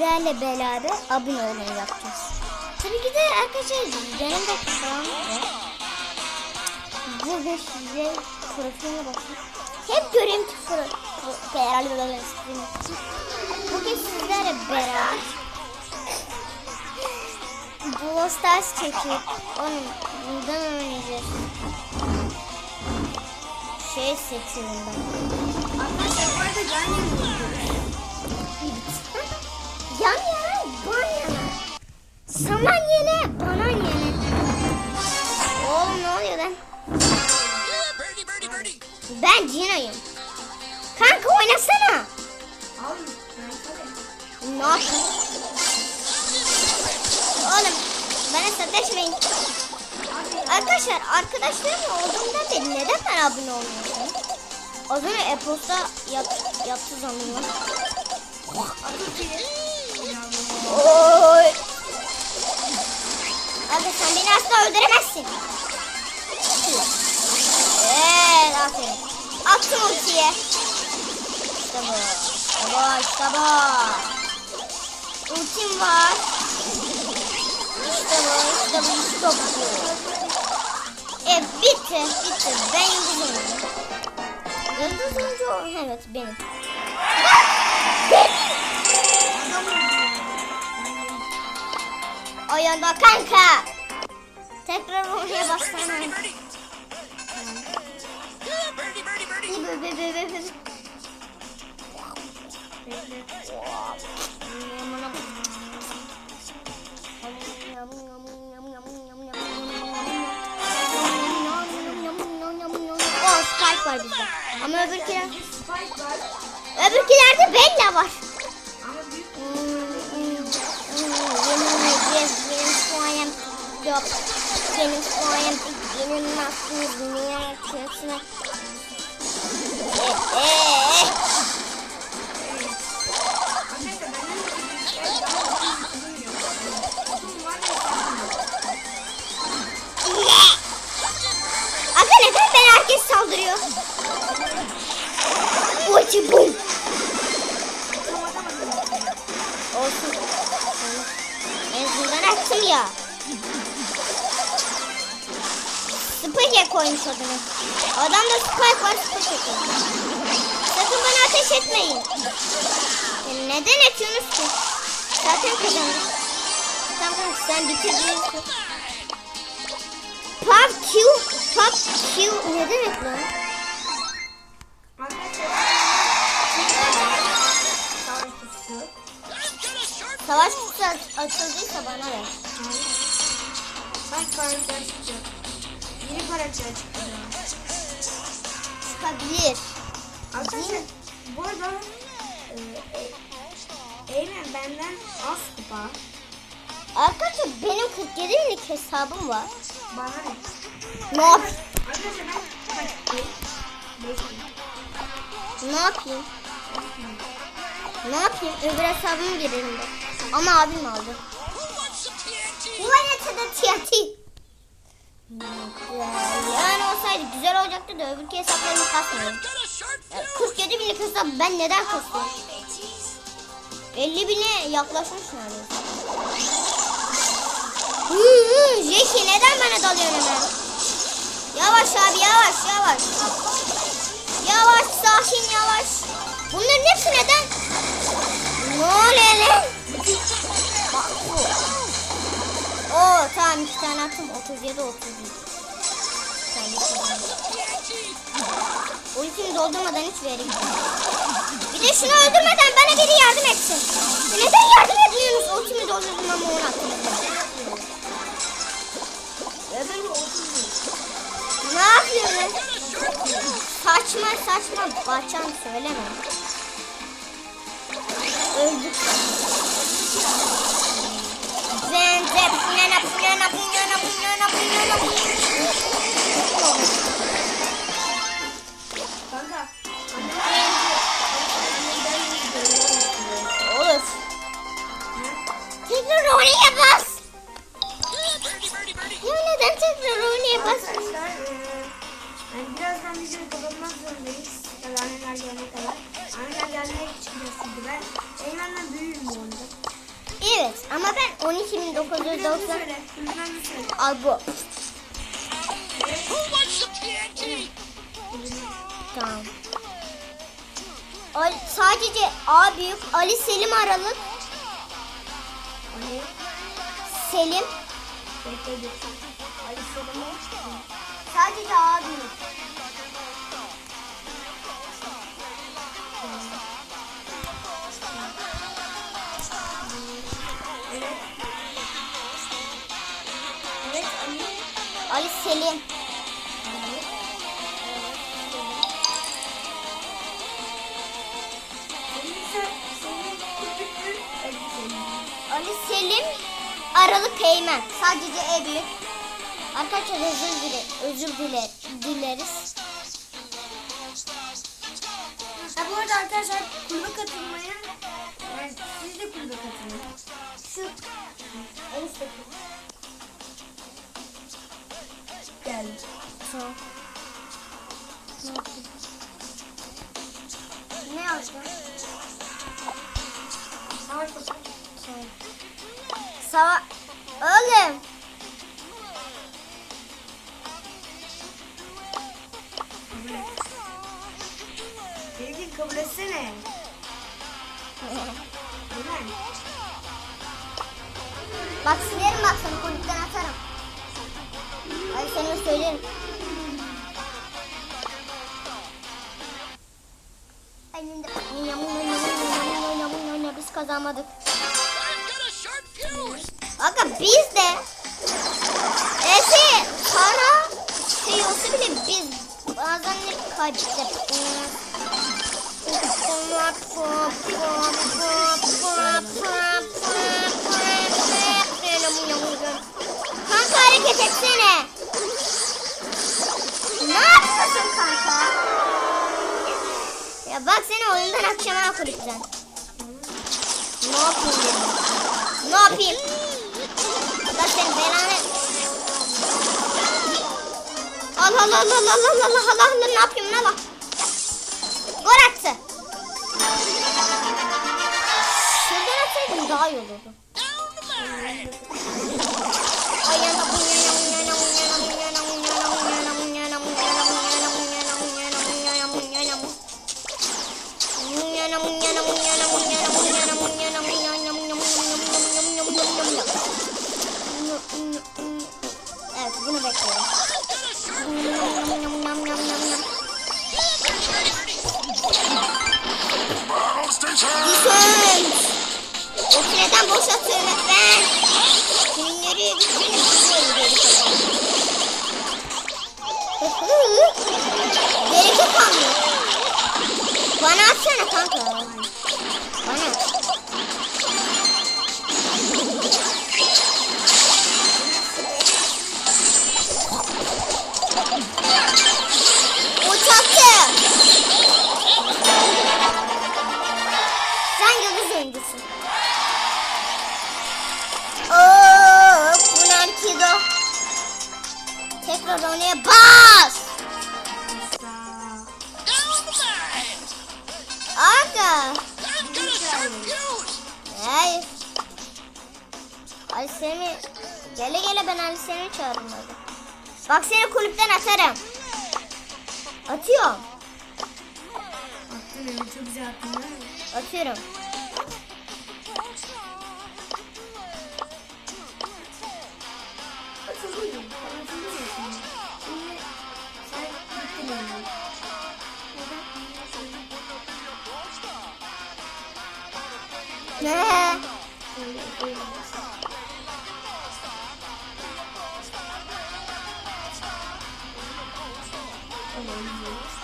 sizlerle beraber abone olmayı yapacağız. Tabii ki de arkadaşlar benim de kanalım var. Bugün size profiline bakın. Hep göreyim ki pro- Bugün sizlerle beraber Brawl Stars çekiyor. Onun bundan oynayacağız. Şey seçiyorum ben. Arkadaşlar bu arada can. Saman yene, banan yene. Oğlum ne oluyor lan? Ben Cino'yum. Kanka oynasana. Ne yapayım? Oğlum bana sataşmayın. Arkadaşlar arkadaşlarım olduğumda beri neden ben abone olmuyorsun? Az önce e-posta yap, yaptı zanlıyorum. Oy. Abi sen beni asla öldüremezsin. Evet aferin. Attım ultiye. İşte bu. İşte bu. İşte bu. Ultim var. İşte bu. İşte bu. İşte bu. Evet bitti. Bitti. Ben yıldız oynuyorum. Yıldız oyuncu o. Evet benim. Oyunda kanka. Tekrar oraya baksana. Oh, Spike var bizde. Ama öbürkiler, öbürkilerde Bella var. Soğanım yok. Benim benim aklımı niye yapıyorsun? Eee. Arkadaşlar benden de bir şey daha bilmiyorum. Kutum var ya. Aga neden ben herkes saldırıyor? Uçu bum. Spike koymuş adını. Adamda Spike var Spike koymuş. Sakın bana ateş etmeyin. Neden etiyorsunuz ki? Zaten kazandık. Tamam sen bitirdin. Pop Q, Pop Q ne demek lan? Savaş kutusu. Açıldıysa bana ver. Kaç karakter çıkacak? Yeni karakter çıktı. Çıkabilir. Arkadaşlar bu arada e, e, Eymen benden az kupa. Arkadaşlar benim 47 binlik hesabım var. Bana ne? Ne yap? Arkadaşlar ben kaç. Ne yapayım? Ne yapayım? Öbür hesabım girelim de. Ama abim aldı. Bu arada da TNT. Yani olsaydı güzel olacaktı da öbürki hesaplarını kasmıyorum. Got a sharp Ya 47 binlik hesap ben neden kasıyorum? 50 bine yaklaşmış. Hı hı, Jeki neden bana dalıyorsun hemen? Yavaş abi yavaş yavaş. Yavaş sakin yavaş. Bunların hepsi neden? Ne oluyor lan? Oo tamam iki tane attım 37 31. Sen bir şey demedin. Ultimi doldurmadan hiç vereyim. Bir de şunu öldürmeden bana biri yardım etsin. Neden yardım etmiyorsunuz? Ultimi doldurdum ama onu attım. Ne yapıyorsun? Saçma saçma Bahçan söyleme. Öldük. Arkadaşlar eee, yani birazdan bizim kapatmak zorundayız. Tabii anneler gelene kadar. Anneler gelmeye çıkacağız şimdi ben. Eymen'den büyüğüm bu arada. Evet ama ben 12.990 Söyle. Kulüpten de söyle. al bu. Who wants some TNT? Tamam. Ali, sadece A büyük Ali Selim Aralık Ali. Selim Bekle. Sadece abi. Ali. Ali Selim. Ali Selim Aralık Eymen. Sadece Eylül. Arkadaşlar özür dile özür dile dileriz. Ha bu arada arkadaşlar kulübe katılmaya yani siz de kulübe katılın. Şu en üstteki. Geldim. Tamam. Ne yazdın? Savaş bakalım. Kazanmadık. Aga biz de Efe para şey olsa bile biz bazen de kaybettik. Kanka hareket etsene. Ne yapıyorsun kanka? Ya bak seni oyundan kulüpten. Ne yapayım ya? Ne yapayım? Allah senin belanı. Allah Allah Allah Allah Allah Allah Allah Allah ne yapayım ne bak. Gol attı. Şuradan atsaydım daha iyi olurdu. Down the line. Güzel. Efreden boşalt öğretmen. Günleri bitirin. Gerek yok Bana atsana kanka. Bana at. dursun. Ooo bunlar kido. Tekrar oraya bas. Aga. Hayır. Ali seni gele gele ben Ali seni çağırmadım. Bak seni kulüpten atarım. Atıyorum. Atıyorum çok güzel attın Atıyorum. 我